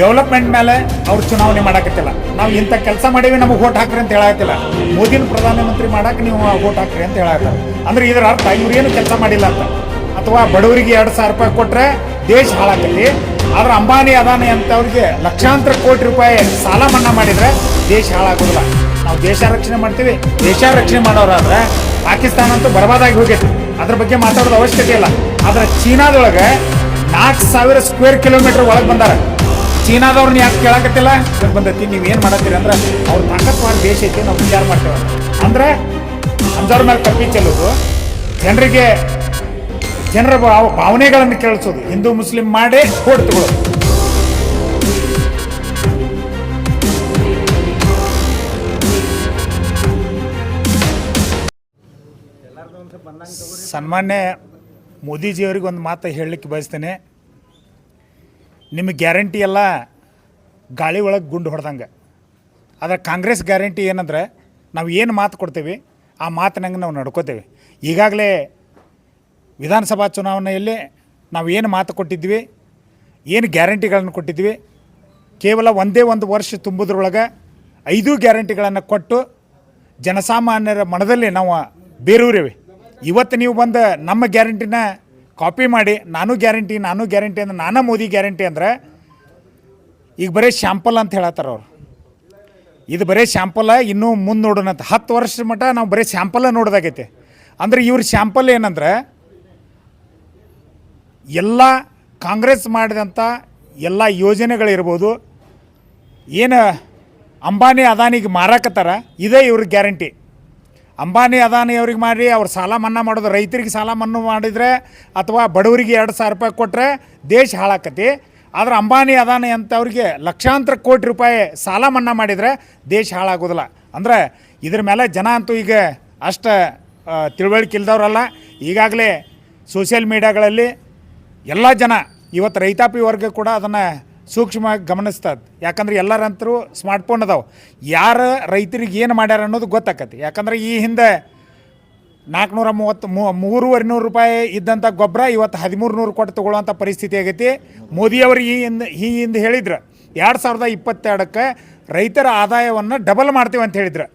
Development ಮೇಲೆ ಅವ್ರು ಚುನಾವಣೆ ಮಾಡಕತ್ತಿಲ್ಲ. ನಾವು ಇಂಥ ಕೆಲಸ ಮಾಡೀವಿ, ನಮಗೆ ಓಟ್ ಹಾಕ್ರಿ ಅಂತ ಹೇಳತ್ತಿಲ್ಲ ಮೋದಿನ ಪ್ರಧಾನಮಂತ್ರಿ ಮಾಡಕ್ಕೆ ನೀವು ಓಟ್ ಹಾಕ್ರಿ ಅಂತ ಹೇಳತ್ತಾರೆ ಅಂದ್ರೆ ಇದರ ಅರ್ಥ ಇವ್ರೇನು ಕೆಲಸ ಮಾಡಿಲ್ಲ ಅಂತ. ಅಥವಾ ಬಡವರಿಗೆ ಎರಡು ಸಾವಿರ ರೂಪಾಯಿ ಕೊಟ್ಟರೆ ದೇಶ ಹಾಳಾಗಲಿ ಆದ್ರೆ ಅಂಬಾನಿ ಅದಾನಿ ಅಂತವ್ರಿಗೆ ಲಕ್ಷಾಂತರ ಕೋಟಿ ರೂಪಾಯಿ ಸಾಲ ಮನ್ನಾ ಮಾಡಿದ್ರೆ ದೇಶ ಹಾಳಾಗೋದಿಲ್ಲ. ನಾವು ದೇಶ ರಕ್ಷಣೆ ಮಾಡ್ತೀವಿ, ದೇಶ ರಕ್ಷಣೆ ಮಾಡೋರಾದ್ರೆ ಪಾಕಿಸ್ತಾನ ಅಂತೂ ಬರಬಾದಾಗಿ ಹೋಗೈತಿ. ಅದ್ರ ಬಗ್ಗೆ ಮಾತಾಡೋದು ಅವಶ್ಯಕತೆ ಇಲ್ಲ. ಆದ್ರೆ ಚೀನಾದೊಳಗೆ ನಾಲ್ಕು ಸಾವಿರ ಸ್ಕ್ವೇರ್ ಕಿಲೋಮೀಟರ್ ಒಳಗೆ ಬಂದಾರ. ಚೀನಾದವ್ರನ್ನ ಯಾಕೆ ಕೇಳಕತ್ತಿಲ್ಲ? ಬಂದತಿ, ನೀವು ಏನು ಮಾಡತ್ತೀರಿ ಅಂದ್ರೆ ಅವ್ರ ತಾಕತ್ವಾದ ದೇಶ ಐತಿ ನಾವು ವಿಚಾರ ಮಾಡ್ತೇವೆ ಅಂದ್ರೆ ಅಂಥವ್ರ ಮೇಲೆ ಕಪ್ಪಿ ಚೆಲ್ಲೋದು, ಜನರಿಗೆ ಜನರ ಭಾವ ಭಾವನೆಗಳನ್ನು ಕೇಳಿಸೋದು, ಹಿಂದೂ, ಮುಸ್ಲಿಂ ಮಾಡಿ ಓಟ್ ತಗೊಳ್ಳೋದು ಸನ್ಮಾನ್ಯ ಮೋದಿಜಿಯವ್ರಿಗೆ ಒಂದು ಮಾತು ಹೇಳಲಿಕ್ಕೆ ಬಯಸ್ತೇನೆ. ನಿಮಗೆ ಗ್ಯಾರಂಟಿ ಎಲ್ಲ ಗಾಳಿ ಒಳಗೆ ಗುಂಡು ಹೊಡೆದಂಗೆ. ಆದರೆ ಕಾಂಗ್ರೆಸ್ ಗ್ಯಾರಂಟಿ ಏನಂದ್ರೆ ನಾವು ಏನು ಮಾತು ಕೊಡ್ತೀವಿ, ಆ ಮಾತಿನಂಗೆ ನಾವು ನಡ್ಕೋತೇವೆ. ಈಗಾಗಲೇ ವಿಧಾನಸಭಾ ಚುನಾವಣೆಯಲ್ಲಿ ನಾವು ಏನು ಮಾತು ಕೊಟ್ಟಿದ್ವಿ, ಏನು ಗ್ಯಾರಂಟಿಗಳನ್ನು ಕೊಟ್ಟಿದ್ವಿ, ಕೇವಲ ಒಂದೇ ಒಂದು ವರ್ಷ ತುಂಬುದ್ರೊಳಗೆ ಐದು ಗ್ಯಾರಂಟಿಗಳನ್ನು ಕೊಟ್ಟು ಜನಸಾಮಾನ್ಯರ ಮನದಲ್ಲಿ ನಾವು ಬೇರೂರಿವೆ. ಇವತ್ತು ನೀವು ಬಂದು ನಮ್ಮ ಗ್ಯಾರಂಟಿನ ಕಾಪಿ ಮಾಡಿ, ನಾನು ಗ್ಯಾರಂಟಿ ನಾನು ಗ್ಯಾರಂಟಿ ಅಂದ್ರೆ, ನಾನೇ ಮೋದಿ ಗ್ಯಾರಂಟಿ ಅಂದ್ರೆ, ಈಗ ಬರೀ ಶ್ಯಾಂಪಲ್ ಅಂತ ಹೇಳತ್ತಾರ ಅವ್ರು. ಇದು ಬರೀ ಶ್ಯಾಂಪಲ್, ಇನ್ನೂ ಮುಂದೆ ನೋಡೋಣ ಅಂತ. ಹತ್ತು ವರ್ಷ ಮಟ್ಟ ನಾವು ಬರೀ ಶ್ಯಾಂಪಲ್ ನೋಡೋದಾಗೈತೆ. ಅಂದ್ರೆ ಇವ್ರ ಶ್ಯಾಂಪಲ್ ಏನಂದ್ರೆ, ಎಲ್ಲ ಕಾಂಗ್ರೆಸ್ ಮಾಡಿದಂಥ ಎಲ್ಲ ಯೋಜನೆಗಳಿರ್ಬೋದು, ಏನು ಅಂಬಾನಿ, ಅದಾನಿಗೆ ಮಾರಾಕತ್ತಾರ, ಇದೇ ಇವ್ರ ಗ್ಯಾರಂಟಿ ಅಂಬಾನಿ ಅದಾನಿ ಅವ್ರಿಗೆ ಮಾಡಿ ಅವ್ರು ಸಾಲ ಮನ್ನಾ ಮಾಡೋದು, ರೈತರಿಗೆ ಸಾಲ ಮನ್ನಾ ಮಾಡಿದರೆ ಅಥವಾ ಬಡವರಿಗೆ ಎರಡು ಸಾವಿರ ರೂಪಾಯಿ ಕೊಟ್ಟರೆ ದೇಶ ಹಾಳಾಕತಿ. ಆದ್ರೆ ಅಂಬಾನಿ ಅದಾನಿ ಅಂತವ್ರಿಗೆ ಲಕ್ಷಾಂತರ ಕೋಟಿ ರೂಪಾಯಿ ಸಾಲ ಮನ್ನಾ ಮಾಡಿದರೆ ದೇಶ ಹಾಳಾಗೋದಿಲ್ಲ. ಅಂದ್ರೆ ಇದ್ರ ಮೇಲೆ ಜನ ಅಂತೂ ಈಗ ಅಷ್ಟು ತಿಳುವಳಿಕೆ ಇಲ್ದವ್ರಲ್ಲ. ಈಗಾಗಲೇ ಸೋಷಿಯಲ್ ಮೀಡಿಯಾಗಳಲ್ಲಿ ಎಲ್ಲ ಜನ, ಇವತ್ತು ರೈತಾಪಿ ವರ್ಗ ಕೂಡ ಅದನ್ನು ಸೂಕ್ಷ್ಮವಾಗಿ ಗಮನಿಸ್ತದೆ. ಯಾಕಂದ್ರೆ ಎಲ್ಲರಂತರೂ ಸ್ಮಾರ್ಟ್ಫೋನ್ ಅದಾವೆ. ಯಾರು ರೈತರಿಗೆ ಏನು ಮಾಡ್ಯಾರ ಅನ್ನೋದು ಗೊತ್ತಾಕತಿ ಯಾಕಂದ್ರೆ ಈ ಹಿಂದೆ ನಾಲ್ಕುನೂರ ಮೂವತ್ತು ಮೂರುವರೆ ನೂರು ರೂಪಾಯಿ ಇದ್ದಂಥ ಗೊಬ್ಬರ ಇವತ್ತು ಹದಿಮೂರು ನೂರು ಕೊಟ್ಟು ತೊಗೊಳ್ಳೋಂಥ ಪರಿಸ್ಥಿತಿ ಆಗೈತಿ. ಮೋದಿಯವರು ಈ ಹಿಂದೆ ಈ ಹಿಂದೆ ಹೇಳಿದ್ರು, ಎರಡು ಸಾವಿರದ ಇಪ್ಪತ್ತೆರಡಕ್ಕೆ ರೈತರ ಆದಾಯವನ್ನು ಡಬಲ್ ಮಾಡ್ತೀವಿ ಅಂತ ಹೇಳಿದ್ರು.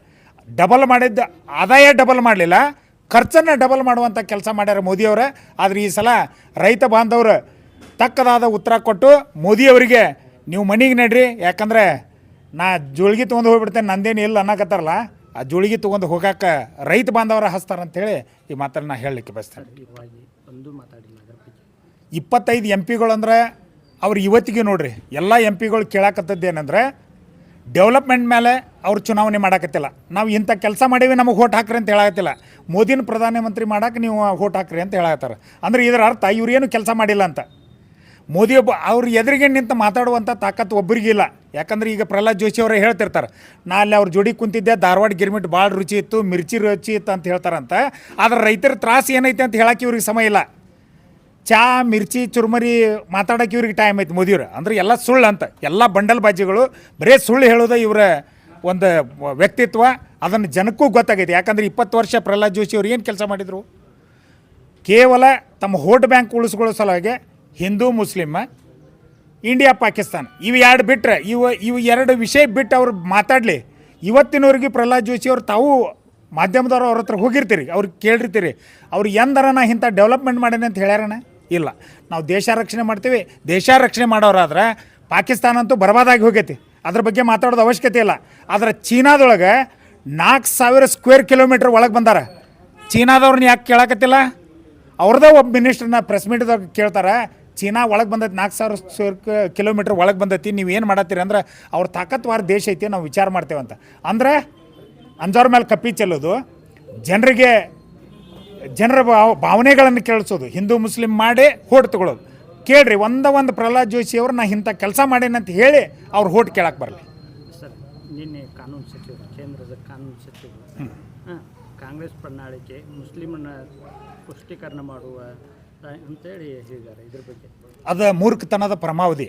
ಡಬಲ್ ಮಾಡಿದ್ದ, ಆದಾಯ ಡಬಲ್ ಮಾಡಲಿಲ್ಲ, ಖರ್ಚನ್ನು ಡಬಲ್ ಮಾಡುವಂಥ ಕೆಲಸ ಮಾಡ್ಯಾರ ಮೋದಿಯವರು ಆದರೆ ಈ ಸಲ ರೈತ ಬಾಂಧವರು ತಕ್ಕದಾದ ಉತ್ತರ ಕೊಟ್ಟು ಮೋದಿಯವರಿಗೆ ನೀವು ಮನೆಗೆ ನಡ್ರಿ, ಯಾಕಂದ್ರೆ ನಾ ಜೋಳಿಗೆ ತೊಗೊಂಡು ಹೋಗ್ಬಿಡ್ತೇನೆ, ನಂದೇನು ಇಲ್ಲ ಅನ್ನಕತ್ತಾರಲ್ಲ, ಆ ಜೋಳಿಗೆ ತೊಗೊಂಡು ಹೋಗಾಕ ರೈತ ಬಾಂಧವರ ಹಸ್ತಾರಂತೇಳಿ ಈ ಮಾತನ್ನು ನಾ ಹೇಳಲಿಕ್ಕೆ ಬಯಸ್ತೇನೆ. ಇಪ್ಪತ್ತೈದು ಎಂ ಪಿಗಳಂದ್ರೆ ಅವ್ರು ಇವತ್ತಿಗೆ ನೋಡ್ರಿ, ಎಲ್ಲ ಎಂ ಪಿಗಳು ಕೇಳಾಕತ್ತದ್ದು ಏನಂದ್ರೆ ಡೆವಲಪ್ಮೆಂಟ್ ಮೇಲೆ ಅವ್ರು ಚುನಾವಣೆ ಮಾಡಾಕತ್ತಿಲ್ಲ. ನಾವು ಇಂಥ ಕೆಲಸ ಮಾಡೀವಿ, ನಮಗೆ ಓಟ್ ಹಾಕ್ರಿ ಅಂತ ಹೇಳಾಕತ್ತಿಲ್ಲ. ಮೋದಿನ ಪ್ರಧಾನಮಂತ್ರಿ ಮಾಡಕ್ಕೆ ನೀವು ಓಟ್ ಹಾಕ್ರಿ ಅಂತ ಹೇಳಾಕತ್ತಾರೆ. ಅಂದ್ರೆ ಇದರ ಅರ್ಥ ಇವ್ರೇನು ಕೆಲಸ ಮಾಡಿಲ್ಲ ಅಂತ. ಮೋದಿ ಒಬ್ಬ ಅವ್ರ ಎದುರಿಗೆ ನಿಂತು ಮಾತಾಡುವಂಥ ತಾಕತ್ತು ಒಬ್ಬರಿಗಿಲ್ಲ ಯಾಕಂದ್ರೆ ಈಗ ಪ್ರಹ್ಲಾದ್ ಜೋಶಿ ಅವರೇ ಹೇಳ್ತಿರ್ತಾರೆ, ನಾ ಅಲ್ಲಿ ಅವ್ರ ಜೋಡಿ ಕುಂತಿದ್ದೆ, ಧಾರವಾಡ ಗಿರ್ಮಿಟ್ ಭಾಳ ರುಚಿ ಇತ್ತು, ಮಿರ್ಚಿ ರುಚಿ ಇತ್ತು ಅಂತ ಹೇಳ್ತಾರಂತ. ಆದ್ರೆ ರೈತರ ತ್ರಾಸ ಏನೈತೆ ಅಂತ ಹೇಳಕ್ಕೆ ಇವ್ರಿಗೆ ಸಮಯ ಇಲ್ಲ. ಚಾ, ಮಿರ್ಚಿ, ಚುರುಮರಿ ಮಾತಾಡೋಕೆ ಇವ್ರಿಗೆ ಟೈಮ್ ಐತೆ ಮೋದಿಯವ್ರು ಅಂದ್ರೆ ಎಲ್ಲ ಸುಳ್ಳು ಅಂತ. ಎಲ್ಲ ಬಂಡಲ್ ಬಾಜಿಗಳು ಬರೇ ಸುಳ್ಳು ಹೇಳೋದು ಇವರ ಒಂದು ವ್ಯಕ್ತಿತ್ವ. ಅದನ್ನು ಜನಕ್ಕೂ ಗೊತ್ತಾಗೈತೆ. ಯಾಕಂದ್ರೆ ಇಪ್ಪತ್ತು ವರ್ಷ ಪ್ರಹ್ಲಾದ್ ಜೋಶಿ ಅವ್ರು ಏನು ಕೆಲಸ ಮಾಡಿದರು? ಕೇವಲ ತಮ್ಮ ಹೋಟ್ ಬ್ಯಾಂಕ್ ಉಳಿಸ್ಕೊಳ್ಳೋ ಸಲುವಾಗಿ ಹಿಂದೂ, ಮುಸ್ಲಿಮ್, ಇಂಡಿಯಾ, ಪಾಕಿಸ್ತಾನ. ಇವು ಎರಡು ಬಿಟ್ಟರೆ ಇವು ಇವು ಎರಡು ವಿಷಯ ಬಿಟ್ಟು ಅವ್ರು ಮಾತಾಡಲಿ. ಇವತ್ತಿನವ್ರಿಗೆ ಪ್ರಹ್ಲಾದ್ ಜೋಶಿ ಅವ್ರು ತಾವು ಮಾಧ್ಯಮದವ್ರು ಅವ್ರ ಹತ್ರ ಹೋಗಿರ್ತೀರಿ. ಅವ್ರಿಗೆ ಕೇಳಿರ್ತೀರಿ. ಅವ್ರು ಎಂದರ ನಾ ಇಂಥ ಡೆವಲಪ್ಮೆಂಟ್ ಮಾಡೇನೆ ಅಂತ ಹೇಳ್ಯಾರಣ? ಇಲ್ಲ. ನಾವು ದೇಶ ರಕ್ಷಣೆ ಮಾಡ್ತೀವಿ. ದೇಶ ರಕ್ಷಣೆ ಮಾಡೋರಾದ್ರೆ ಪಾಕಿಸ್ತಾನ ಅಂತೂ ಬರ್ಬಾದಾಗಿ ಹೋಗೈತಿ. ಅದ್ರ ಬಗ್ಗೆ ಮಾತಾಡೋದು ಅವಶ್ಯಕತೆ ಇಲ್ಲ. ಆದರೆ ಚೀನಾದೊಳಗೆ ನಾಲ್ಕು ಸಾವಿರ ಸ್ಕ್ವೇರ್ ಕಿಲೋಮೀಟ್ರ್ ಒಳಗೆ ಬಂದಾರ. ಚೀನಾದವ್ರನ್ನ ಯಾಕೆ ಕೇಳಕತ್ತಿಲ್ಲ? ಅವ್ರದ್ದೇ ಒಬ್ಬ ಮಿನಿಸ್ಟ್ರನ್ನ ಪ್ರೆಸ್ ಮೀಟ್ದಾಗ ಕೇಳ್ತಾರೆ ಚೀನಾ ಒಳಗೆ ಬಂದೈತಿ ನಾಲ್ಕು ಸಾವಿರ ಸ್ಕ್ವೇರ್ ಕಿಲೋಮೀಟ್ರ್ ಒಳಗೆ ಬಂದೈತಿ ನೀವು ಏನು ಮಾಡತ್ತೀರಿ ಅಂದ್ರೆ ಅವ್ರ ತಾಕತ್ವಾರ ದೇಶ ಐತಿ ನಾವು ವಿಚಾರ ಮಾಡ್ತೇವಂತ ಅಂದ್ರೆ ಅಂಜವ್ರ ಮೇಲೆ ಕಪ್ಪಿ ಚೆಲ್ಲೋದು ಜನರಿಗೆ ಜನರ ಭಾವ ಭಾವನೆಗಳನ್ನು ಕೇಳಿಸೋದು ಹಿಂದೂ ಮುಸ್ಲಿಂ ಮಾಡಿ ಹೋಟ್ ತಗೊಳ್ಳೋದು ಕೇಳ್ರಿ ಒಂದ ಒಂದು ಪ್ರಹ್ಲಾದ್ ಜೋಶಿ ಅವ್ರು ನಾ ಇಂಥ ಕೆಲಸ ಮಾಡೇನಂತ ಹೇಳಿ ಅವ್ರು ಹೋಟ್ ಕೇಳಕ್ಕೆ ಬರಲಿ. ಸರ್ ನಿನ್ನೆ ಕಾನೂನು ಸಚಿವರು ಕೇಂದ್ರದ ಕಾನೂನು ಸಚಿವರು ಕಾಂಗ್ರೆಸ್ ಪ್ರಣಾಳಿಕೆ ಮುಸ್ಲಿಮನ್ನ ಪುಷ್ಟೀಕರಣ ಮಾಡುವ ಅಂತೇಳಿ ಹೇಳಿದ್ದಾರೆ ಇದ್ರ ಬಗ್ಗೆ. ಅದು ಮೂರ್ಖತನದ ಪರಮಾವಧಿ.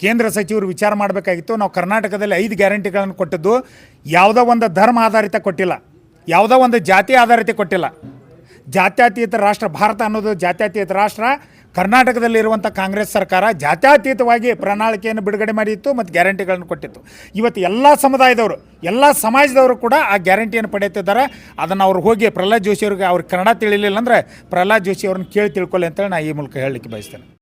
ಕೇಂದ್ರ ಸಚಿವರು ವಿಚಾರ ಮಾಡಬೇಕಾಗಿತ್ತು, ನಾವು ಕರ್ನಾಟಕದಲ್ಲಿ ಐದು ಗ್ಯಾರಂಟಿಗಳನ್ನು ಕೊಟ್ಟಿದ್ದು, ಯಾವುದೋ ಒಂದು ಧರ್ಮ ಆಧಾರಿತ ಕೊಟ್ಟಿಲ್ಲ, ಯಾವುದೋ ಒಂದು ಜಾತಿ ಆಧಾರಿತ ಕೊಟ್ಟಿಲ್ಲ. ಜಾತ್ಯತೀತ ರಾಷ್ಟ್ರ, ಭಾರತ ಅನ್ನೋದು ಜಾತ್ಯತೀತ ರಾಷ್ಟ್ರ, ಕರ್ನಾಟಕದಲ್ಲಿರುವಂಥ ಕಾಂಗ್ರೆಸ್ ಸರ್ಕಾರ ಜಾತ್ಯತೀತವಾಗಿ ಪ್ರಣಾಳಿಕೆಯನ್ನು ಬಿಡುಗಡೆ ಮಾಡಿತ್ತು ಮತ್ತು ಗ್ಯಾರಂಟಿಗಳನ್ನು ಕೊಟ್ಟಿತ್ತು. ಇವತ್ತು ಎಲ್ಲ ಸಮುದಾಯದವರು, ಎಲ್ಲ ಸಮಾಜದವರು ಕೂಡ ಆ ಗ್ಯಾರಂಟಿಯನ್ನು ಪಡೆಯುತ್ತಿದ್ದಾರೆ. ಅದನ್ನು ಅವ್ರು ಹೋಗಿ ಪ್ರಹ್ಲಾದ್ ಜೋಶಿ ಅವ್ರಿಗೆ ಅವ್ರಿಗೆ ಕನ್ನಡ ತಿಳಿಲಿಲ್ಲ ಅಂದರೆ ಪ್ರಹ್ಲಾದ್ ಜೋಶಿ ಅವ್ರನ್ನ ಕೇಳಿ ತಿಳ್ಕೊಳ್ಳಿ ಅಂತೇಳಿ ನಾನು ಈ ಮೂಲಕ ಹೇಳಲಿಕ್ಕೆ ಬಯಸ್ತೇನೆ.